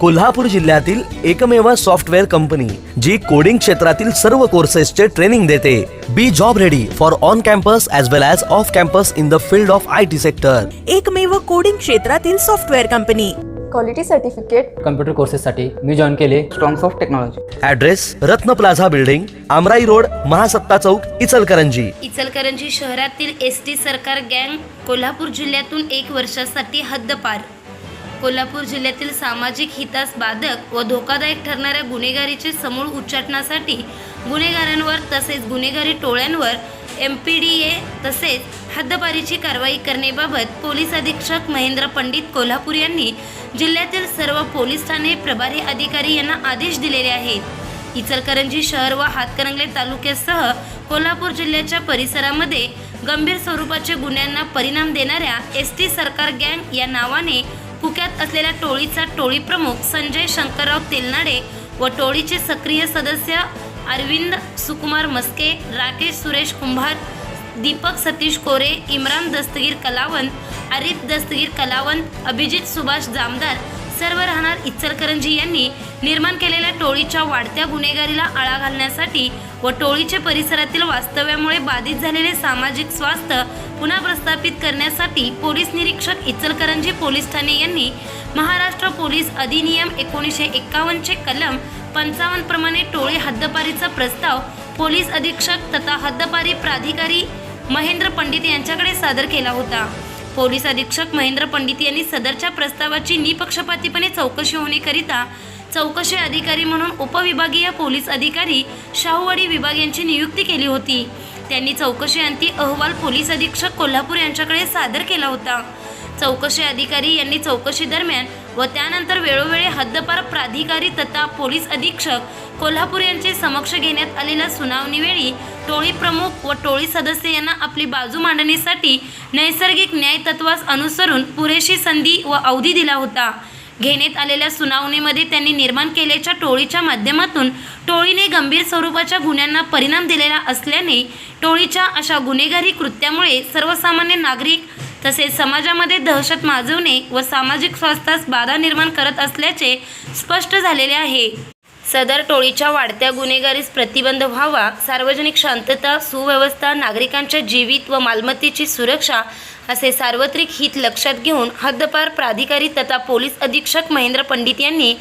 कोल्हापूर जिल्ह्यातील एकमेव software company जी coding क्षेत्रातील सर्व कोर्सेसचे ट्रेनिंग देते. Be job ready for on campus as well as off campus in the field of I T sector एकमेव coding क्षेत्रातील software company. Quality certificate computer कोर्सेससाठी मी join केले. Strongs of technology address Ratna plaza building Amrai road Mahasatta Chowk Ichalkaranji. Ichalkaranji शहरातील S T सरकार गँग कोल्हापूर जिल्ह्यातून एक वर्षासाठी हद्दपार. कोल्हापूर जिल्ह्यातील सामाजिक हितास बाधक व धोकादायक ठरणाऱ्या गुन्हेगारीचे समूळ उच्चाटनासाठी गुन्हेगारांवर तसेच गुन्हेगारी टोळ्यांवर एम पी डी ए तसेच हद्दपारीची कारवाई करण्याबाबत पोलीस अधीक्षक महेंद्र पंडित कोल्हापूर यांनी जिल्ह्यातील सर्व पोलीस ठाणे प्रभारी अधिकारी यांना आदेश दिलेले आहेत. इचलकरंजी शहर व हातकरंगले तालुक्यासह कोल्हापूर जिल्ह्याच्या परिसरामध्ये गंभीर स्वरूपाच्या गुन्ह्यांना परिणाम देणाऱ्या एस टी सरकार गँग या नावाने कुख्यात असलेल्या टोळीचा टोळी प्रमुख संजय शंकरराव तेलनाडे व टोळीचे सक्रिय सदस्य अरविंद सुकुमार मस्के राकेश सुरेश कुंभार दीपक सतीश कोरे इम्रान दस्तगीर कलावंत आरिफ दस्तगीर कलावंत अभिजित सुभाष जामदार सर्व राहणार इचलकरंजी यांनी निर्माण केलेल्या टोळीच्या वाढत्या गुन्हेगारीला आळा घालण्यासाठी व टोळीचे परिसरातील वास्तव्यामुळे बाधित झालेले सामाजिक स्वास्थ्य पुन्हा प्रस्थापित करण्यासाठी पोलीस निरीक्षक इचलकरंजी पोलीस ठाणे यांनी महाराष्ट्र पोलीस अधिनियम एकोणीसशे एक्कावन्नचे कलम पंचावन्न प्रमाणे टोळी हद्दपारीचा प्रस्ताव पोलीस अधीक्षक तथा हद्दपारी प्राधिकारी महेंद्र पंडित यांच्याकडे सादर केला होता. पोलीस अधीक्षक महेंद्र पंडित यांनी सदरच्या प्रस्तावाची निपक्षपातीपणे चौकशी होण्याकरिता चौकशी अधिकारी म्हणून उपविभागीय पोलीस अधिकारी शाहूवाडी विभाग यांची नियुक्ती केली होती. त्यांनी चौकशी अंती अहवाल पोलीस अधीक्षक कोल्हापूर यांच्याकडे सादर केला होता. चौकशी अधिकारी यांनी चौकशी दरम्यान व त्यानंतर वेळोवेळी हद्दपार प्राधिकारी तथा पोलीस अधीक्षक कोल्हापूर यांचे समक्ष घेण्यात आलेल्या सुनावणीवेळी टोळी प्रमुख व टोळी सदस्य यांना आपली बाजू मांडणीसाठी नैसर्गिक न्याय तत्वास अनुसरून पुरेशी संधी व अवधी दिला होता. घेण्यात आलेल्या सुनावणीमध्ये त्यांनी निर्माण केलेल्या टोळीच्या माध्यमातून टोळीने गंभीर स्वरूपाच्या गुन्ह्यांना परिणाम दिलेला असल्याने टोळीच्या अशा गुन्हेगारी कृत्यामुळे सर्वसामान्य नागरिक तसेच समाजामध्ये दहशत माजवणे व सामाजिक स्वास्थ्यास बाधा निर्माण करत असल्याचे स्पष्ट झालेले आहे. सदर टोळीच्या वाढत्या गुन्हेगारीस प्रतिबंध व्हावा सार्वजनिक शांतता सुव्यवस्था नागरिकांच्या जीवित व मालमत्तेची सुरक्षा असे सार्वत्रिक हित लक्षात घेऊन हद्दपार प्राधिकारी तथा पोलीस अधीक्षक महेंद्र पंडित यांनी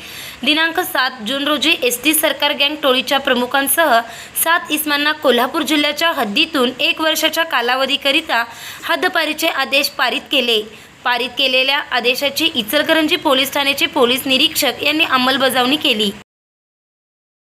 दिनांक सात जून रोजी एस टी सरकार गँग टोळीच्या प्रमुखांसह सात इस्मांना कोल्हापूर जिल्ह्याच्या हद्दीतून एक वर्षाच्या कालावधीकरिता हद्दपारीचे आदेश पारित केले. पारित केलेल्या आदेशाची इचलकरंजी पोलीस ठाण्याचे पोलीस निरीक्षक यांनी अंमलबजावणी केली.